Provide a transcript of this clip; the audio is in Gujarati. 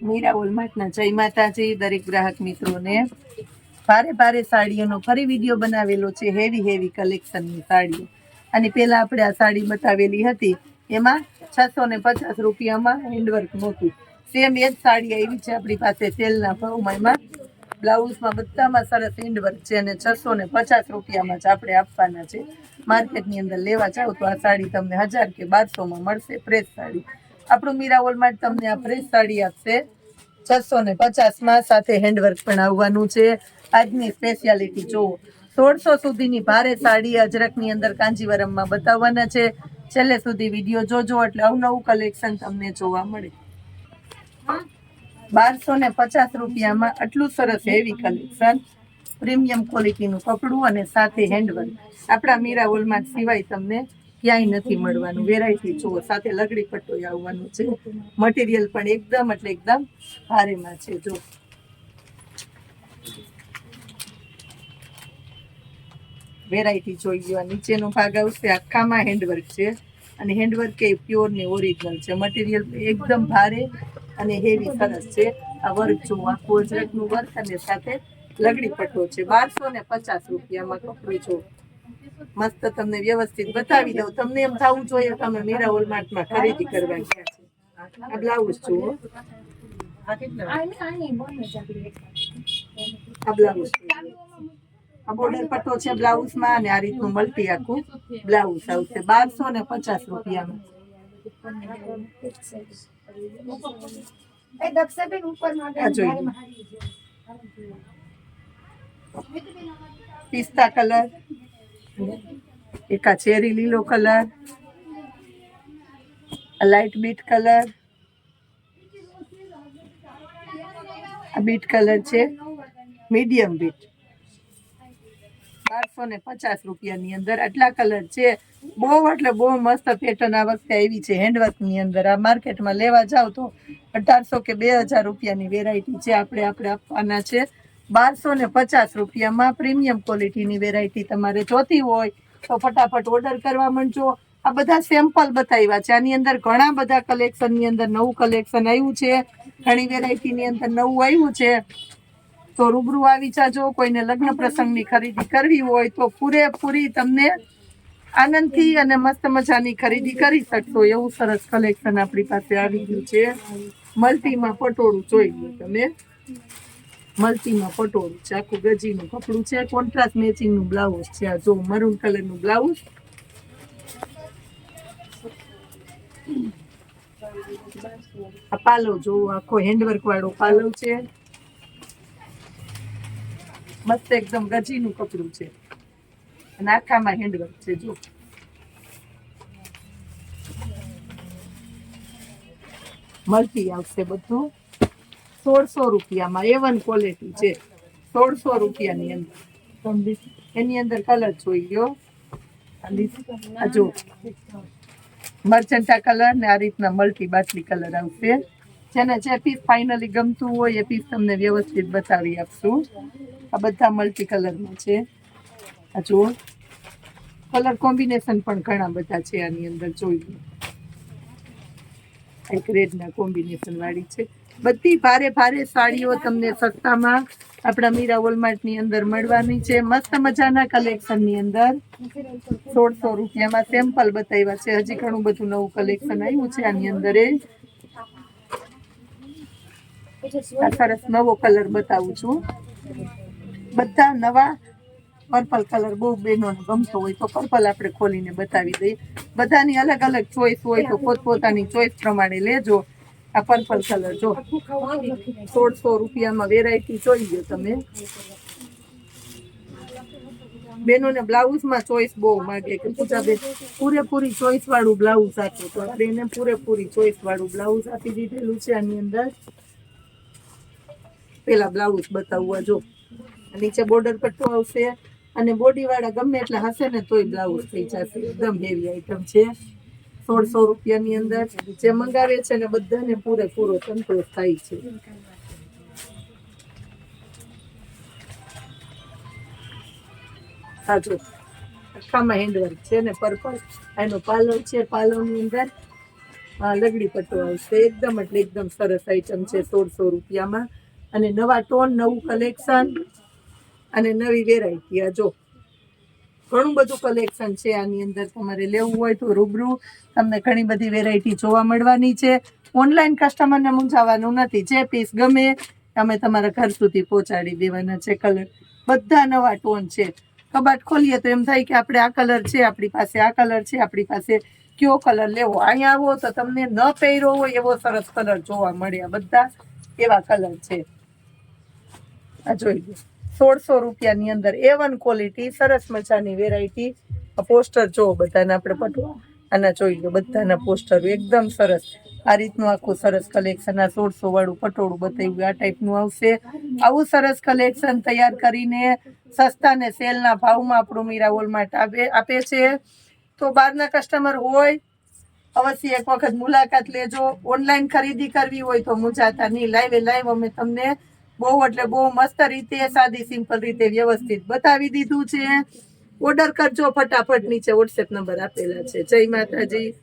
મીરા ઓલમાર્ટના જય માતાજી, દરેક ગ્રાહક મિત્રોને. ભારે ભારે સાડીઓનો ફરી વીડિયો બનાવેલો છે હેવી હેવી કલેક્શનની સાડીઓ. અને પહેલા આપણે આ સાડી બતાવેલી હતી, એમાં છસો ને પચાસ રૂપિયામાં હેન્ડવર્ક નહોતું સેમ એ જ સાડી આવી છે આપણી પાસે તેલના ભાવમાં. એમાં બ્લાઉઝમાં બધામાં સરસ હેન્ડવર્ક છે અને છસો ને પચાસ રૂપિયામાં જ આપણે આપવાના છે. માર્કેટની અંદર લેવા જાઓ તો આ સાડી તમને હજાર કે બારસોમાં મળશે ફ્રેશ સાડી. આપણું મીરા હોલમાં તમને આ ફ્રેશ સાડી આપશે. છસો ને પચાસમાં સાથે હેન્ડવર્ક પણ આવવાનું છે. આજની સ્પેશિયાલિટી જુઓ સોળસો સુધીની ભારે સાડી અજરકની અંદર કાંજીવરમમાં બતાવવાના છે. છેલ્લે સુધી વીડિયો જોજો, એટલે અવનવું કલેક્શન તમને જોવા મળે. બારસો ને પચાસ રૂપિયામાં આટલું સરસ હેવી કલેક્શન પ્રીમિયમ ક્વોલિટીનું કપડું અને સાથે હેન્ડવર્ક આપણા મીરા હોલમાં સિવાય તમને ક્યાંય નથી મળવાનું. વેરાયટી જુઓ સાથે લગડી પટ્ટો આવવાનું છે. મટીરિયલ પણ એકદમ એટલે એકદમ ભારેમાં છે, જો. વેરાયટી જોઈ ગયો નીચેનો ભાગ આવશે. આખામાં હેન્ડવર્ક છે. અને હેન્ડવર્ક એ પ્યોર ને ઓરિજિનલ છે. મટીરિયલ એકદમ ભારે અને હેવી સરસ છે. આ વર્ક જો આખું અજરકનું વર્ક અને સાથે લગડી પટ્ટો છે. બારસો ને પચાસ રૂપિયામાં કપડું જો. મસ્ત તમને વ્યવસ્થિત બતાવી દઉં. તમને એમ થવું જોઈએ તમે મીરા હોલમાર્ટમાં ખરીદી કરવા ગયા છે. આ બ્લાઉઝ છું આ બ્લાઉઝ આ બોર્ડર પટ્ટો છે બ્લાઉઝમાં અને આ રીતનું મલ્ટી આખું બ્લાઉઝ આવશે. બારસો ને પચાસ રૂપિયામાં. પિસ્તા કલર. એક આ ચેરી લીલો કલર લાઇટ બીટ કલર, આ બીટ કલર છે મીડિયમ બીટ બારસો ને પચાસ રૂપિયાની અંદર આટલા કલર છે. બહુ એટલે બહુ મસ્ત પેટર્ન આ વખતે આવી છે હેન્ડવર્કની અંદર. આ માર્કેટમાં લેવા જાવ તો અઢારસો કે બે હજાર રૂપિયાની વેરાયટી છે. આપણે આપણે આપવાના છે. બારસો ને પચાસ રૂપિયામાં પ્રીમિયમ ક્વોલિટીની વેરાયટી તમારે જોતી હોય તો ફટાફટ ઓર્ડર કરવા માંડજો. આ બધા સેમ્પલ બતાવ્યા છે. આની અંદર ઘણા બધા કલેક્શનની અંદર નવું કલેક્શન આવ્યું છે. ઘણી વેરાયટીની અંદર નવું આવ્યું છે. તો રૂબરૂ આવી જાજો. કોઈને લગ્ન પ્રસંગની ખરીદી કરવી હોય તો પૂરેપૂરી તમને આનંદથી અને મસ્ત મજાની ખરીદી કરી શકશો. એવું સરસ કલેક્શન આપણી પાસે આવી ગયું છે. મલ્ટીમાં પટોળું જોઈ લો તમે. મલ્ટીમાં પટોળું છે આખું ગજીનું કપડું છે કોન્ટ્રાસ્ટ મેચિંગનું બ્લાઉઝ છે. આ જો મરૂન કલરનું બ્લાઉઝ આ પાલવ જોવો આખો હેન્ડવર્ક વાળો પાલવ છે. મસ્ત એકદમ ગજીનું કપડું છે. અને આખામાં હેન્ડવર્ક છે, જો. મળતી આવશે બધું. સોળસો રૂપિયામાં એ વન ક્વોલિટી છે. સોળસો રૂપિયાની અંદર. એની અંદર કલર જોઈ આ જો. મર્ચન્ટા કલર ને આ રીતના મલ્ટી બાટલી કલર આવશે. જેને જે પીસ ફાઇનલી ગમતું હોય એ પીસ તમને વ્યવસ્થિત બતાવી આપશું. આ બધા મલ્ટી કલરમાં છે. આ જુઓ કલર કોમ્બિનેશન પણ ઘણા બધા છે આની અંદર, જોઈ લો એક રેડના કોમ્બિનેશન વાળી છે. બધી ભારે ભારે સાડીઓ તમને સસ્તામાં આપણા મીરા વોલમાર્ટની અંદર મળવાની છે. મસ્ત મજાના કલેક્શનની અંદર. સોળસો રૂપિયામાં સેમ્પલ બતાવ્યા છે. હજી ઘણું બધું નવું કલેક્શન આવ્યું છે આની અંદર સરસ નવો કલર બતાવું છું. બધા નવા પર્પલ કલર બહુ બહેનોને ગમતો હોય તો પર્પલ આપણે ખોલીને બતાવી દઈએ. બધાની અલગ અલગ ચોઈસ હોય તો પોતપોતાની ચોઈસ પ્રમાણે લેજો. આ પર્પલ કલર જો. સોળસો રૂપિયામાં વેરાયટી જોઈ લો તમે. બેનોને બ્લાઉઝમાં ચોઈસ બહુ માગે કે પૂજાબેન, પૂરેપૂરી ચોઈસ વાળું બ્લાઉઝ આપો તો. આપણે એને પૂરેપૂરી ચોઈસ વાળું બ્લાઉઝ આપી દીધેલું છે આની અંદર. પેલા બ્લાઉઝ બતાવવા જો. નીચે બોર્ડર પટ્ટો આવશે. અને બોડી વાળા ગમે એટલે હશે ને તોય બ્લાઉઝ થઈ જશે. એકદમ હેવી આઈટમ છે. સોળસો રૂપિયાની અંદર જે મંગાવે છે ને બધાને પૂરેપૂરો સંતોષ થાય છે. સાચું આખામાં હેન્ડવર્ક છે ને પર્પલ એનો પાલવ છે પાલવની અંદર લગડી પટ્ટો આવશે એકદમ એટલે એકદમ સરસ આઈટમ છે, સોળસો રૂપિયામાં. અને નવા ટોન નવું કલેક્શન અને નવી વેરાયટી આ જો. ઘણું બધું કલેક્શન છે. આની અંદર તમારે લેવું હોય તો રૂબરૂ તમને ઘણી બધી વેરાયટી જોવા મળવાની છે. ઓનલાઈન કસ્ટમરને મૂંઝાવાનું નથી. જે પીસ ગમે, અમે તમારા ઘર સુધી પહોંચાડી દેવાના છે કલર બધા નવા ટોન છે. કબાટ ખોલીએ તો એમ થાય કે આપણે આ કલર છે, આપણી પાસે આ કલર છે, આપણી પાસે કયો કલર લેવો. અહીંયા આવો તો તમને ન પહેર્યો હોય એવો સરસ કલર જોવા મળ્યા બધા એવા કલર છે. આ જોઈ લો. સોળસો રૂપિયાની અંદર એ વન ક્વોલિટી સરસ મજાની વેરાયટી પોસ્ટર જો બધાને આપણે પટવા. આના જોઈ લો, બધાના પોસ્ટર એકદમ સરસ. આ રીતનું આખું સરસ કલેક્શન આ સોળસો વાળું પટોળું બતાવ્યું, આ ટાઈપનું આવશે. આવું સરસ કલેક્શન તૈયાર કરીને સસ્તા ને સેલના ભાવમાં આપણું મીરા વોલમાર્ટ આપે આપે છે. તો બહારના કસ્ટમર હોય, અવશ્ય એક વખત મુલાકાત લેજો. ઓનલાઈન ખરીદી કરવી હોય તો મુજાતા નહીં. લાઈવે લાઈવ અમે તમને બહુ એટલે બહુ મસ્ત રીતે, સાદી સિમ્પલ રીતે વ્યવસ્થિત બતાવી દીધું છે. ઓર્ડર કરજો ફટાફટ, નીચે વોટ્સએપ નંબર આપેલા છે. જય માતાજી.